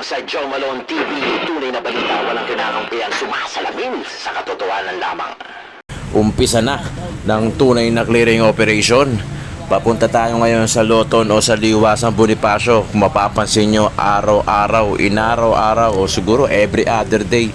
Lang sa Joe Malone TV, tunay na balita, walang kinakampihan, sumasalamin sa katotohanan lamang. umpisa na ng tunay na clearing operation. Papunta tayo ngayon sa Loton o sa Liwasan Bonifacio. Kung mapapansin nyo, araw-araw, inaraw-araw o siguro every other day,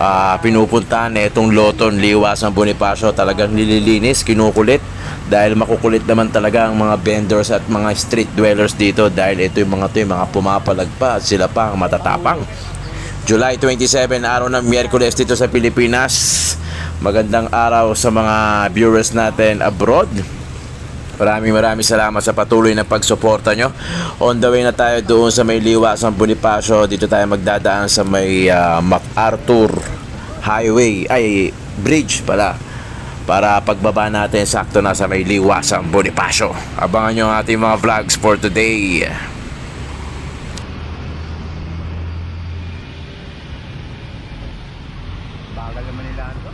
ah, pinupuntahan na itong Loton, Liwasan Bonifacio. Talagang nililinis, kinukulit. Dahil makukulit naman talaga ang mga vendors at mga street dwellers dito dahil ito yung mga to yung mga pumapalagpa at sila pa ang matatapang. July 27, araw ng Miyerkules dito sa Pilipinas. Magandang araw sa mga viewers natin abroad. Maraming maraming salamat sa patuloy na pagsuporta nyo. On the way na tayo doon sa may liwasang Bonifacio. Dito tayo magdadaan sa may ah, MacArthur Highway. Ay, bridge pala. Para pagbaba natin, sakto na sa may liwasang Bonifacio. Abangan nyo ang ating mga vlogs for today. Bagal naman nila ito.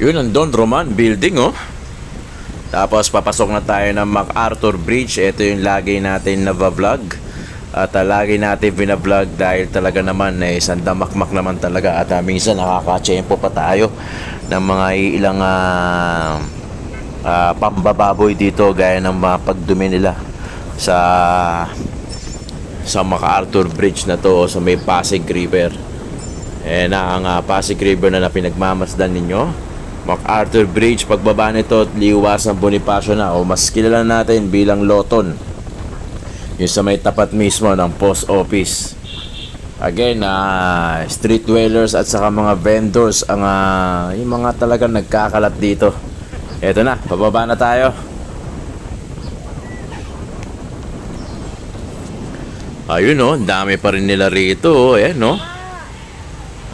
Yun ang Don Roman building oh. Tapos papasok na tayo ng MacArthur Bridge. Ito yung lagi natin na vlog. At uh, lagi natin binablog dahil talaga naman eh, sandamakmak naman talaga. At uh, minsan nakakachempo pa tayo ng mga ilang ah, ah, pambababoy dito gaya ng mga pagdumi nila sa sa MacArthur Bridge na to o sa may Pasig River. Eh na ang ah, Pasig River na, na pinagmamasdan ninyo. MacArthur Bridge, pagbaba nito, liwas ng Bonifacio na o mas kilala natin bilang Loton. Yung sa may tapat mismo ng post office. Again, ah, street dwellers at saka mga vendors ang ah, yung mga talagang nagkakalat dito. Eto na, pababa na tayo. Ayun ang dami pa rin nila rito. oh. Ayan no.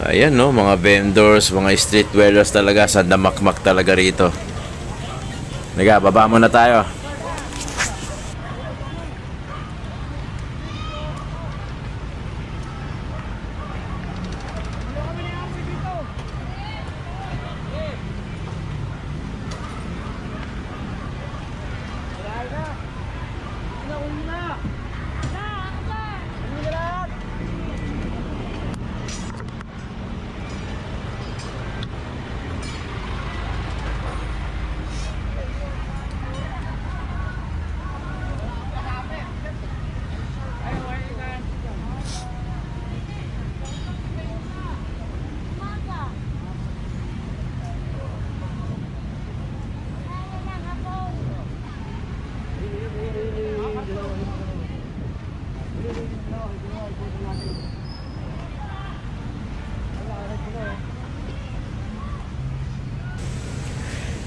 Ayan no, mga vendors, mga street dwellers talaga, sandamakmak talaga rito. Naga, baba muna tayo.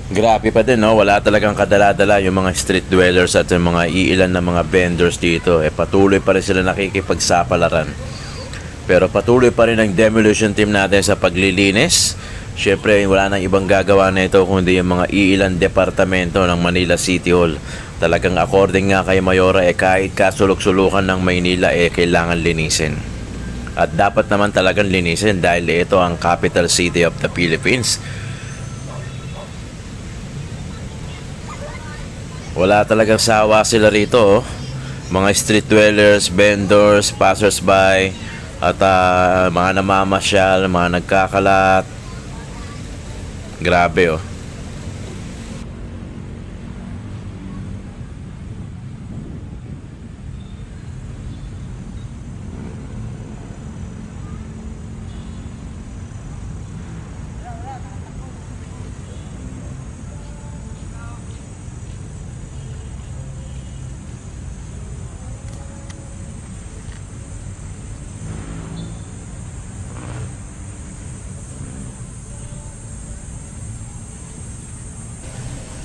Grabe pa din, no? Wala talagang kadala-dala yung mga street dwellers at yung mga iilan na mga vendors dito. Eh, patuloy pa rin sila nakikipagsapalaran. Pero patuloy pa rin ang demolition team natin sa paglilinis. Siyempre, wala nang ibang gagawa na ito kundi yung mga iilan departamento ng Manila City Hall. Talagang according nga kay Mayora, eh kahit kasulok-sulukan ng Maynila, eh kailangan linisin. At dapat naman talagang linisin dahil ito ang capital city of the Philippines. Wala talagang sawa sila rito. oh. Mga street dwellers, vendors, passersby, at ah, mga namamasyal, mga nagkakalat. Grabe oh.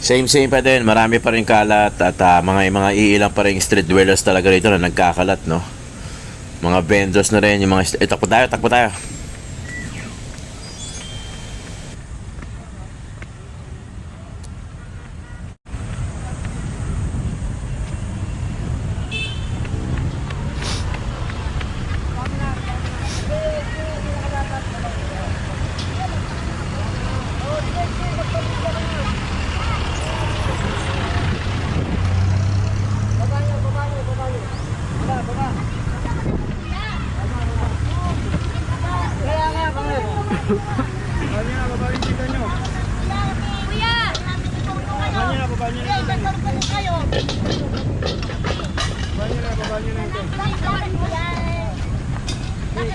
Same same pa din, marami pa rin kalat at ah, mga mga iilang pa rin street dwellers talaga rito na nagkakalat, no. Mga vendors na rin, yung mga eh, takbo tayo, takbo tayo.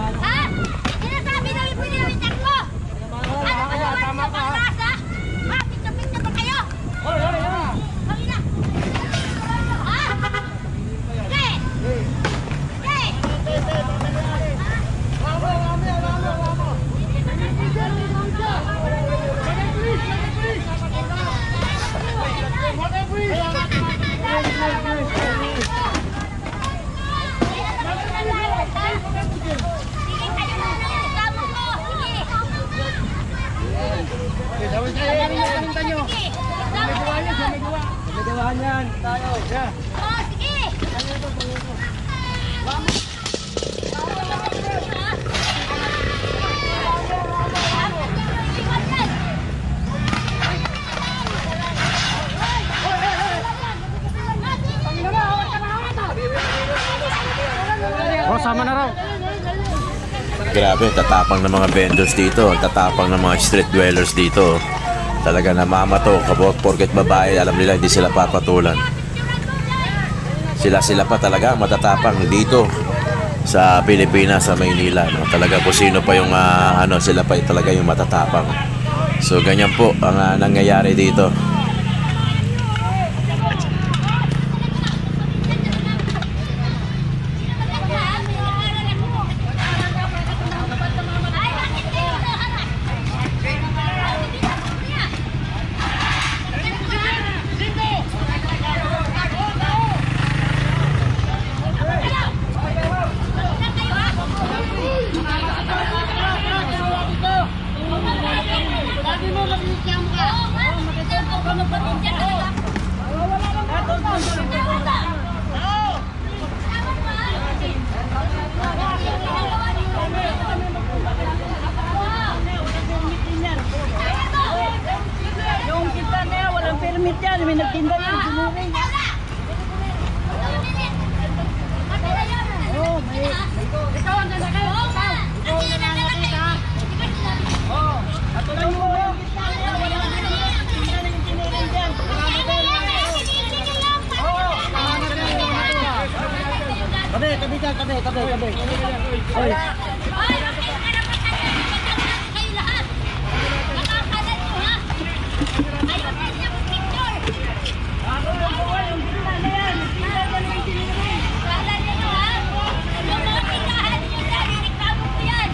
Ha? Sinasabi na yung pinilitan ko! Ano ba naman sa pangasa? Ha? Pinta-pinta ba kayo? Kami na! Ha? Sige! Sige! Sige kayo na lang! Kasama ko! Sige! Sige! Kasama ko! Oh, sige! Raw. Grabe, tatapang ng mga vendors dito, tatapang ng mga street dwellers dito. Talaga namamato, kabot porket babae, alam nila hindi sila papatulan. Sila-sila pa talaga matatapang dito sa Pilipinas, sa Maynila. No? Talaga kung sino pa yung ah, ano, sila pa talaga yung matatapang. So ganyan po ang ah, nangyayari dito. Permit yan. May nagtinda yan, sinuring. Oh, may... Ikaw ang nalagay. Oo nga. Ang ang nalagay. Oh, mo walang tinda na yung tiniring dyan. Dyan, kabe, kabe, kabe. Oy, Kayo lahat. Nakakalat nyo, ha? Ayun. Po, yung kita na yan. Tinda na yung tiniring. Kala nyo, ha? Yung mga tindahan nyo dyan, ireklamo ko yan.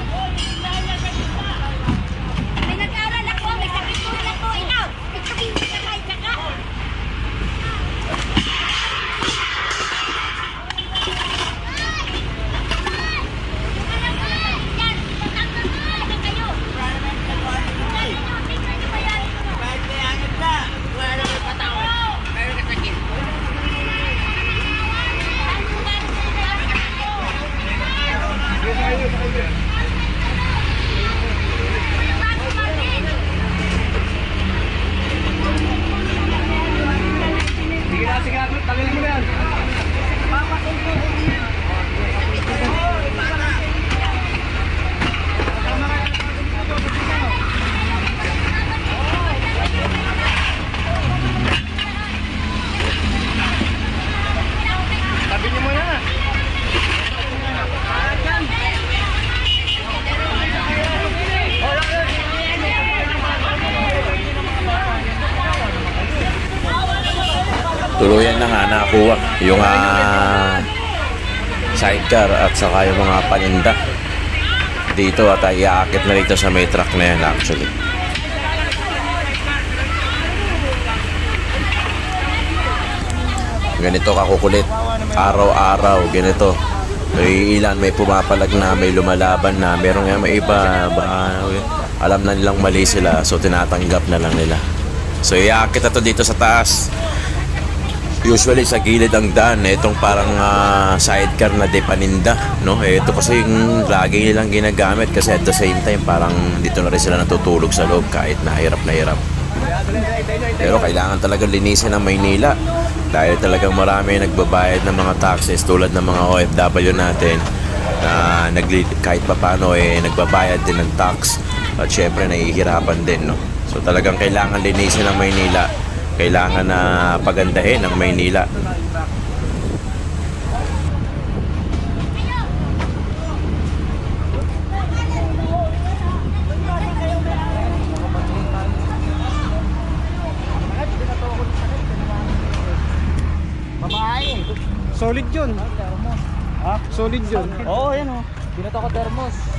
May nag-aaral ako, may kapitulan ako. Ikaw, ikaw, sakay ka ka. Yan, tatapos na kayo. Yan, yung picture nyo ba yan? Tuluyan na nga nakakuha yung ah, sidecar at saka yung mga paninda dito at iaakit na dito sa may truck na yan actually. Ganito kakukulit. Araw-araw, ganito. May ilan, may pumapalag na, may lumalaban na, meron nga may iba, ba, alam na nilang mali sila, so tinatanggap na lang nila. So iaakit na to dito sa taas Usually sa gilid ang daan, itong parang ah, sidecar na de paninda, no? Eh, ito kasi yung lagi nilang ginagamit kasi at the same time parang dito na rin sila natutulog sa loob kahit nahirap na hirap. Pero kailangan talaga linisin ang Maynila dahil talagang marami nagbabayad ng mga taxes tulad ng mga OFW natin na nagli kahit papano eh nagbabayad din ng tax at syempre nahihirapan din no. So talagang kailangan linisin ang Maynila. Kailangan na pagandahin ang Maynila. Babae. Solid yun. Ha? Solid yun. Oo, yan o. Binato ko termos.